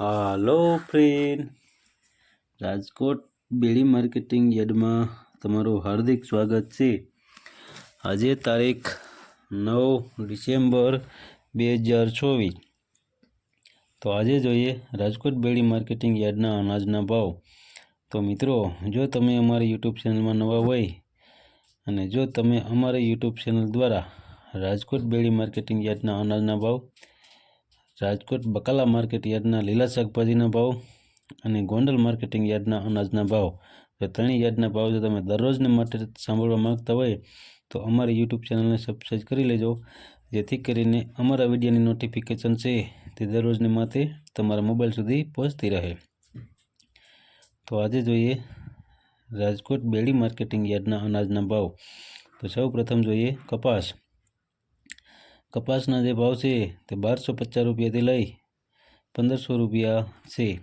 Hello friend Rajkot Bedi marketing યાર્ડમાં તમારું હાર્દિક સ્વાગત છે. આજે તારીખ નવ ડિસેમ્બર બે હજાર ચોવીસ. તો આજે જોઈએ રાજકોટ બેડી માર્કેટિંગ યાર્ડના અનાજના ભાવ. તો મિત્રો, જો તમે અમારી યુટ્યુબ ચેનલમાં નવા હોય અને જો તમે અમારી યુટ્યુબ ચેનલ દ્વારા રાજકોટ બેડી માર્કેટિંગ યાર્ડના અનાજના ભાવ રાજકોટ બકાલા માર્કેટ યાર્ડના લીલા શાકભાજીના ભાવ અને ગોંડલ માર્કેટિંગ યાર્ડના અનાજના ભાવ. તો ત્રણેય યાર્ડના ભાવ જો તમે દરરોજને માટે સાંભળવા માંગતા હોય, તો અમારી યુટ્યુબ ચેનલને સબસ્ક્રાઈબ કરી લેજો. જેથી કરીને અમારા વિડીયોની નોટિફિકેશન છે તે દરરોજને માટે તમારા મોબાઈલ સુધી પહોંચતી રહે. તો આજે જોઈએ રાજકોટ બેડી માર્કેટિંગ યાર્ડના અનાજના ભાવ. તો સૌ પ્રથમ જોઈએ કપાસ. કપાસના જે ભાવ છે તે બારસો પચાસ રૂપિયાથી લઈ પંદરસો રૂપિયા છે.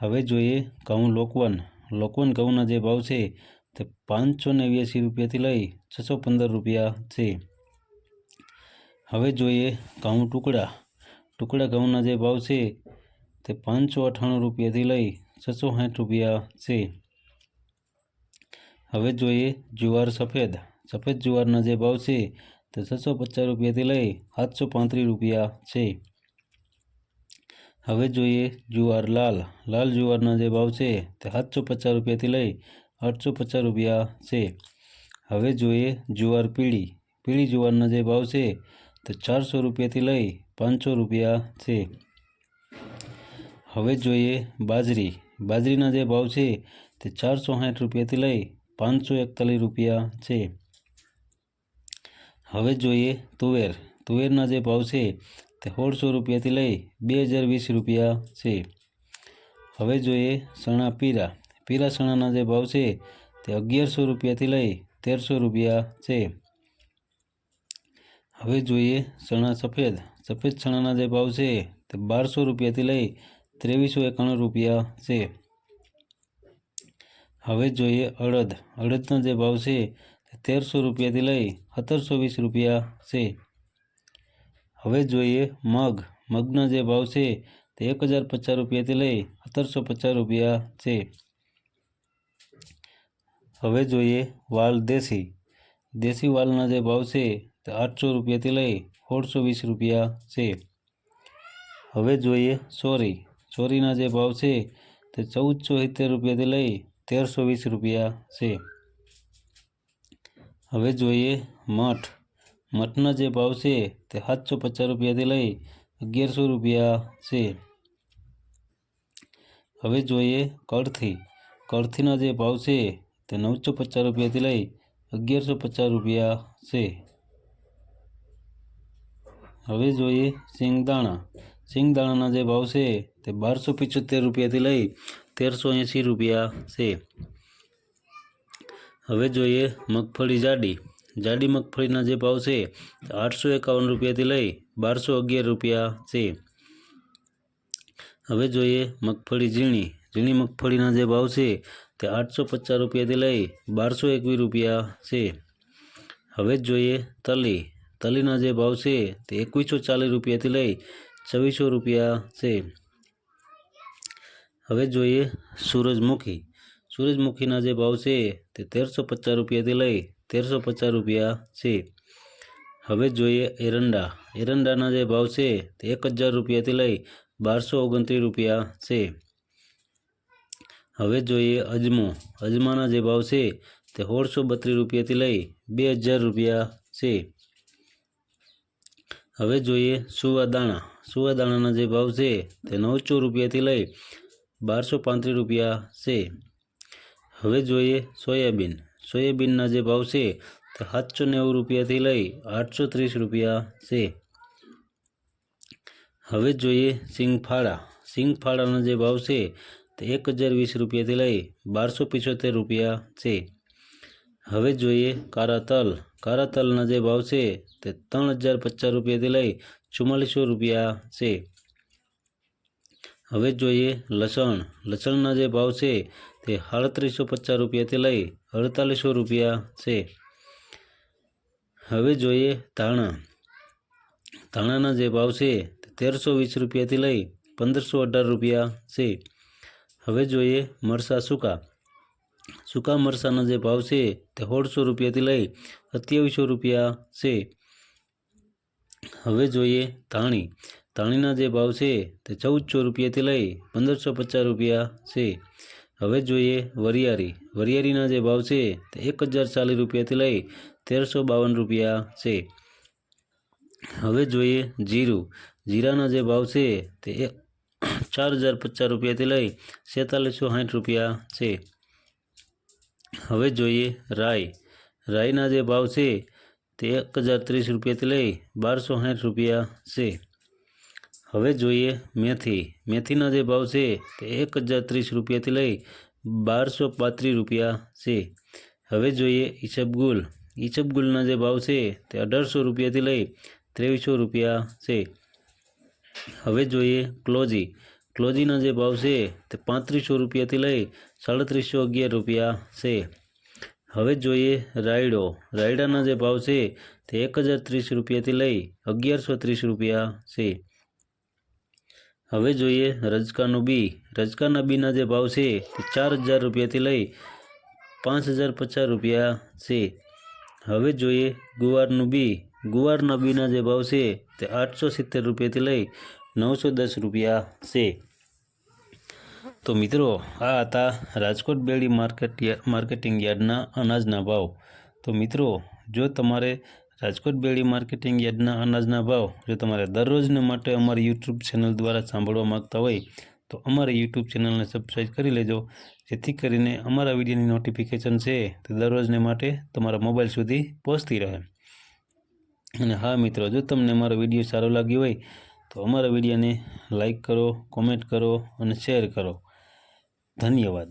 હવે જોઈએ ઘઉં લોકવન. લોકવન ઘઉંના જે ભાવ છે તે પાંચસો નેવ્યાસી રૂપિયાથી લઈ છસો પંદર રૂપિયા છે. હવે જોઈએ ઘઉં ટુકડા. ટુકડા ઘઉંના જે ભાવ છે તે પાંચસો અઠ્ઠાણું રૂપિયાથી લઈ છસો સાઠ રૂપિયા છે. હવે જોઈએ જુવાર સફેદ. સફેદ જુવારના જે ભાવ છે તે છસો પચાસ રૂપિયાથી લઈ સાતસો પાંત્રીસ રૂપિયા છે. હવે જોઈએ જુવાર લાલ. લાલ જુવારના જે ભાવ છે તે સાતસો પચાસ રૂપિયાથી લઈ આઠસો પચાસ રૂપિયા છે. હવે જોઈએ જુવાર પીળી. પીળી જુવારના જે ભાવ છે તે ચારસો રૂપિયાથી લઈ પાંચસો રૂપિયા છે. હવે જોઈએ બાજરી. બાજરીના જે ભાવ છે તે ચારસો સાઠ રૂપિયાથી લઈ પાંચસો એકતાલીસ રૂપિયા છે. હવે જોઈએ તુવેર. તુવેરના જે ભાવ છે તે સોળસો રૂપિયાથી લઈ બે હજાર વીસ રૂપિયા છે. હવે જોઈએ સણા પીરા. પીરા ચણાના જે ભાવ છે તે અગિયારસો રૂપિયાથી લઈ તેરસો રૂપિયા છે. હવે જોઈએ ચણા સફેદ. સફેદ ચણાના જે ભાવ છે તે બારસો રૂપિયાથી લઈ ત્રેવીસો એકાણું રૂપિયા છે. હવે જોઈએ અડદ. અડદના જે ભાવ છે તેરસો રૂપિયાથી લઈ સત્તરસો વીસ રૂપિયા છે. હવે જોઈએ મગ. મગના જે ભાવ છે તે એક હજાર પચાસ રૂપિયાથી લઈ સત્તરસો પચાસ રૂપિયા છે. હવે જોઈએ વાલ દેશી. દેશી વાલના જે ભાવ છે તે આઠસો રૂપિયાથી લઈ સોળસો વીસ રૂપિયા છે. હવે જોઈએ ચોરી ચોરીના જે ભાવ છે તે ચૌદસો સિત્તેર રૂપિયાથી લઈ તેરસો વીસ રૂપિયા છે. હવે જોઈએ મઠ. મઠના જે ભાવ છે તે સાતસો પચાસ રૂપિયાથી લઈ અગિયારસો રૂપિયા છે. હવે જોઈએ કળથી. કળથીના જે ભાવ છે તે નવસો પચાસ રૂપિયાથી લઈ અગિયારસો પચાસ રૂપિયા છે. હવે જોઈએ સિંગદાણા સિંગદાણાના જે ભાવ છે તે બારસો પંચોતેર રૂપિયાથી લઈ તેરસો એંસી રૂપિયા છે. હવે જોઈએ મગફળી જાડી. જાડી મગફળીના જે ભાવ છે આઠસો એકાવન રૂપિયાથી લઈ બારસો અગિયાર રૂપિયા છે. હવે જોઈએ મગફળી ઝીણી. ઝીણી મગફળીના જે ભાવ છે, તે આઠસો પચાસ રૂપિયાથી લઈ બારસો એકવીસ રૂપિયા છે. હવે જોઈએ તલી. તલીના જે ભાવ છે, તે એકવીસો ચાલીસ રૂપિયાથી લઈ છવ્વીસો રૂપિયા છે. હવે જોઈએ સૂરજમુખી. સૂરજમુખીના જે ભાવ છે તે તેરસો પચાસ રૂપિયાથી લઈ તેરસો પચાસ રૂપિયા છે. હવે જોઈએ એરંડા. એરંડાના જે ભાવ છે તે એક હજાર રૂપિયાથી લઈ બારસો ઓગણત્રીસ રૂપિયા છે. હવે જોઈએ અજમો. અજમાના જે ભાવ છે તે સોળસો બત્રીસ રૂપિયાથી લઈ બે હજાર રૂપિયા છે. હવે જોઈએ સુવાદાણા. સુવાદાણાના જે ભાવ છે તે નવસો રૂપિયાથી લઈ બારસો પાંત્રીસ રૂપિયા છે. હવે જોઈએ સોયાબીન. સોયાબીનના જે ભાવ છે તે સાતસો નેવું રૂપિયાથી લઈ આઠસો ત્રીસ રૂપિયા છે. હવે જોઈએ સિંગફાળા. સિંગફાળાના જે ભાવ છે તે એક હજાર વીસ રૂપિયાથી લઈ બારસો પિચોતેર રૂપિયા છે. હવે જોઈએ કારા તલ કારા તલના જે ભાવ છે તે ત્રણ હજાર પચાસ રૂપિયાથી લઈ ચુમ્માલીસો રૂપિયા છે. હવે જોઈએ લસણ. લસણના જે ભાવ છે તે સાડત્રીસો પચાસ રૂપિયાથી લઈ અડતાલીસો રૂપિયા છે. હવે જોઈએ ધાણા. ધાણાના જે ભાવ છે તેરસો વીસ રૂપિયાથી લઈ પંદરસો અઢાર રૂપિયા છે. હવે જોઈએ મરસા સૂકા. સૂકા મરસાના જે ભાવ છે તે સોળસો રૂપિયાથી લઈ સત્યાવીસો રૂપિયા છે. હવે જોઈએ ધાણી. ધાણીના જે ભાવ છે તે ચૌદસો રૂપિયાથી લઈ પંદરસો પચાસ રૂપિયા છે. હવે જોઈએ વરિયારી વરિયારીના જે ભાવ છે તે એક હજાર ચાલીસ રૂપિયાથી લઈ તેરસો બાવન રૂપિયા છે. હવે જોઈએ જીરું. જીરાના જે ભાવ છે તે ચાર હજાર પચાસ રૂપિયાથી લઈ છેતાલીસો સાઠ રૂપિયા છે. હવે જોઈએ રાઈ. રાઈના જે ભાવ છે તે એક હજાર ત્રીસ રૂપિયાથી લઈ બારસો સાઠ રૂપિયા છે. હવે જોઈએ મેથી. મેથીના જે ભાવ છે તે એક હજાર ત્રીસ રૂપિયાથી લઈ બારસો પાંત્રીસ રૂપિયા છે. હવે જોઈએ ઈસબગુલ ઈસબગુલના જે ભાવ છે તે અઢારસો રૂપિયાથી લઈ ત્રેવીસો રૂપિયા છે. હવે જોઈએ ક્લોજી. ક્લોજીના જે ભાવ છે તે પાંત્રીસો રૂપિયાથી લઈ સાડત્રીસો અગિયાર રૂપિયા છે. હવે જોઈએ રાયડો. રાયડાના જે ભાવ છે તે એક હજાર ત્રીસ રૂપિયાથી લઈ અગિયારસો ત્રીસ રૂપિયા છે. હવે જોઈએ રજકાનું બી. રજકાના બીના જે ભાવ છે તે ચાર હજાર રૂપિયાથી લઈ પાંચ હજાર પચાસ રૂપિયા છે. હવે જોઈએ ગુવારનું બી. ગુવારના બીના જે ભાવ છે તે આઠસો સિત્તેર રૂપિયાથી લઈ નવસો દસ રૂપિયા છે. તો મિત્રો, આ હતા રાજકોટ બેડી માર્કેટ માર્કેટિંગ યાર્ડના અનાજના ભાવ. તો મિત્રો, જો તમારે રાજકોટ બેડી માર્કેટિંગ યાર્ડના અનાજના ભાવ જો તમારે દરરોજને માટે અમારી યુટ્યુબ ચેનલ દ્વારા સાંભળવા માગતા હોય, તો અમારી યુટ્યુબ ચેનલને સબસ્ક્રાઈબ કરી લેજો. જેથી કરીને અમારા વિડીયોની નોટિફિકેશન છે તે દરરોજને માટે તમારા મોબાઈલ સુધી પહોંચતી રહે. અને હા મિત્રો, જો તમને અમારો વીડિયો સારો લાગ્યો હોય, તો અમારા વિડીયોને લાઈક કરો કોમેન્ટ કરો અને શેર કરો. ધન્યવાદ.